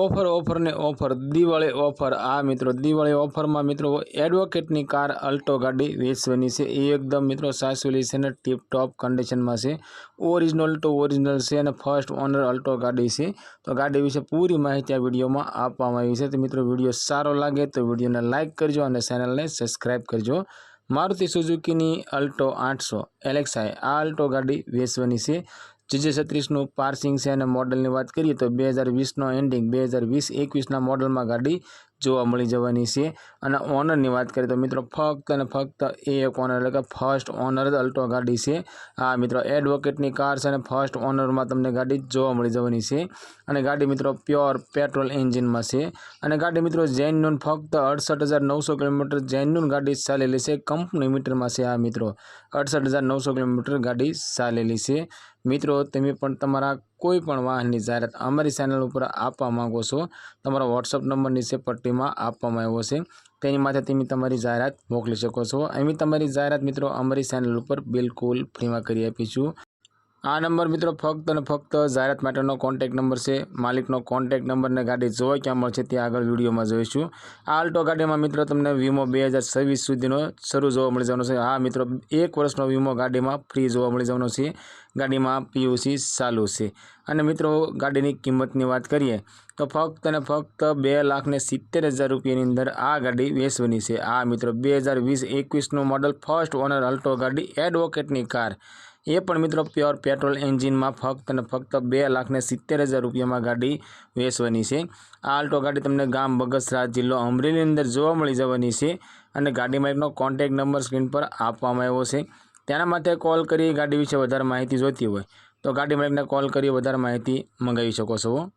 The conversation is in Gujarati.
ઓફર ઓફર ને ઓફર. દિવાળી ઓફર. આ મિત્રો, દિવાળી ઓફરમાં મિત્રો એડવોકેટની કાર અલ્ટો ગાડી વેચવાની છે. એ એકદમ મિત્રો સાસુલી છે ને ટીપ ટોપ કન્ડિશનમાં છે. ઓરિજિનલ ટુ ઓરિજિનલ છે અને ફર્સ્ટ ઓનર અલ્ટો ગાડી છે. તો ગાડી વિશે પૂરી માહિતી આ વિડીયોમાં આપવામાં આવી છે. તો મિત્રો વીડિયો સારો લાગે તો વિડીયોને લાઇક કરજો અને ચેનલને સબસ્ક્રાઈબ કરજો. મારુતિ સુઝુકીની અલ્ટો આઠસો. એલેક્સાએ આ અલ્ટો ગાડી વેચવાની છે. જીજે છત્રીસનું પાર્સિંગ છે અને મોડલની વાત કરીએ તો બે હજાર વીસનો એન્ડિંગ બે હજાર વીસ, એકવીસના મોડલમાં ગાડી જોવા મળી જવાની છે. અને ઓનરની વાત કરીએ તો મિત્રો ફક્ત અને ફક્ત એ એક ઓનર એટલે કે ફર્સ્ટ ઓનર જ અલ્ટો ગાડી છે. આ મિત્રો એડવોકેટની કાર છે અને ફર્સ્ટ ઓનરમાં તમને ગાડી જોવા મળી જવાની છે. અને ગાડી મિત્રો પ્યોર પેટ્રોલ એન્જિનમાં છે. અને ગાડી મિત્રો જેન્યુન ફક્ત અડસઠ હજાર નવસો કિલોમીટર જેન્યુન ગાડી ચાલેલી છે. કંપની મીટરમાં છે આ મિત્રો. અડસઠ હજાર નવસો કિલોમીટર ગાડી ચાલેલી છે. મિત્રો, તમે પણ તમારા કોઈ પણ વાહનની જાહેરાત અમારી ચેનલ ઉપર આપવા માંગો છો, તમારો વોટ્સઅપ નંબર નીચે પટ્ટીમાં આપવામાં આવ્યો છે. તેની માટે તમે તમારી જાહેરાત મોકલી શકો છો. અમે તમારી જાહેરાત મિત્રો અમારી ચેનલ ઉપર બિલકુલ ફ્રીમાં કરી આપીશું. આ નંબર મિત્રો ફક્ત અને ફક્ત જાહેરાત માટેનો કોન્ટેક્ટ નંબર છે. માલિકનો કોન્ટેક્ટ નંબરને ગાડી જોવા ક્યાં મળશે તે આગળ વિડીયોમાં જોઈશું. આ આલ્ટો ગાડીમાં મિત્રો તમને વીમો બે સુધીનો શરૂ જોવા મળી જવાનો છે. હા મિત્રો, એક વર્ષનો વીમો ગાડીમાં ફ્રી જોવા મળી જવાનો છે. ગાડીમાં પીયુસી ચાલુ છે. અને મિત્રો, ગાડીની કિંમતની વાત કરીએ, તો ફક્ત અને ફક્ત બે લાખને સિત્તેર હજાર રૂપિયાની અંદર આ ગાડી વેચવાની છે. આ મિત્રો, બે હજાર વીસ એકવીસનું મોડલ ફર્સ્ટ ઓનર અલ્ટો ગાડી એડવોકેટની કાર. એ પણ મિત્રો પ્યોર પેટ્રોલ એન્જિનમાં ફક્ત અને ફક્ત બે લાખને સિત્તેર હજાર રૂપિયામાં ગાડી વેચવાની છે. આ આલ્ટો ગાડી તમને ગામ બગસરા જિલ્લો અમરેલીની અંદર જોવા મળી જવાની છે અને ગાડી માલિકનો કોન્ટેક નંબર સ્ક્રીન પર આપવામાં આવ્યો છે. તેના માટે કોલ કરી ગાડી વિશે વધારે માહિતી જોઈતી હોય. તો ગાડી માલિકને કોલ કરી વધારે માહિતી મંગાવી શકો છો.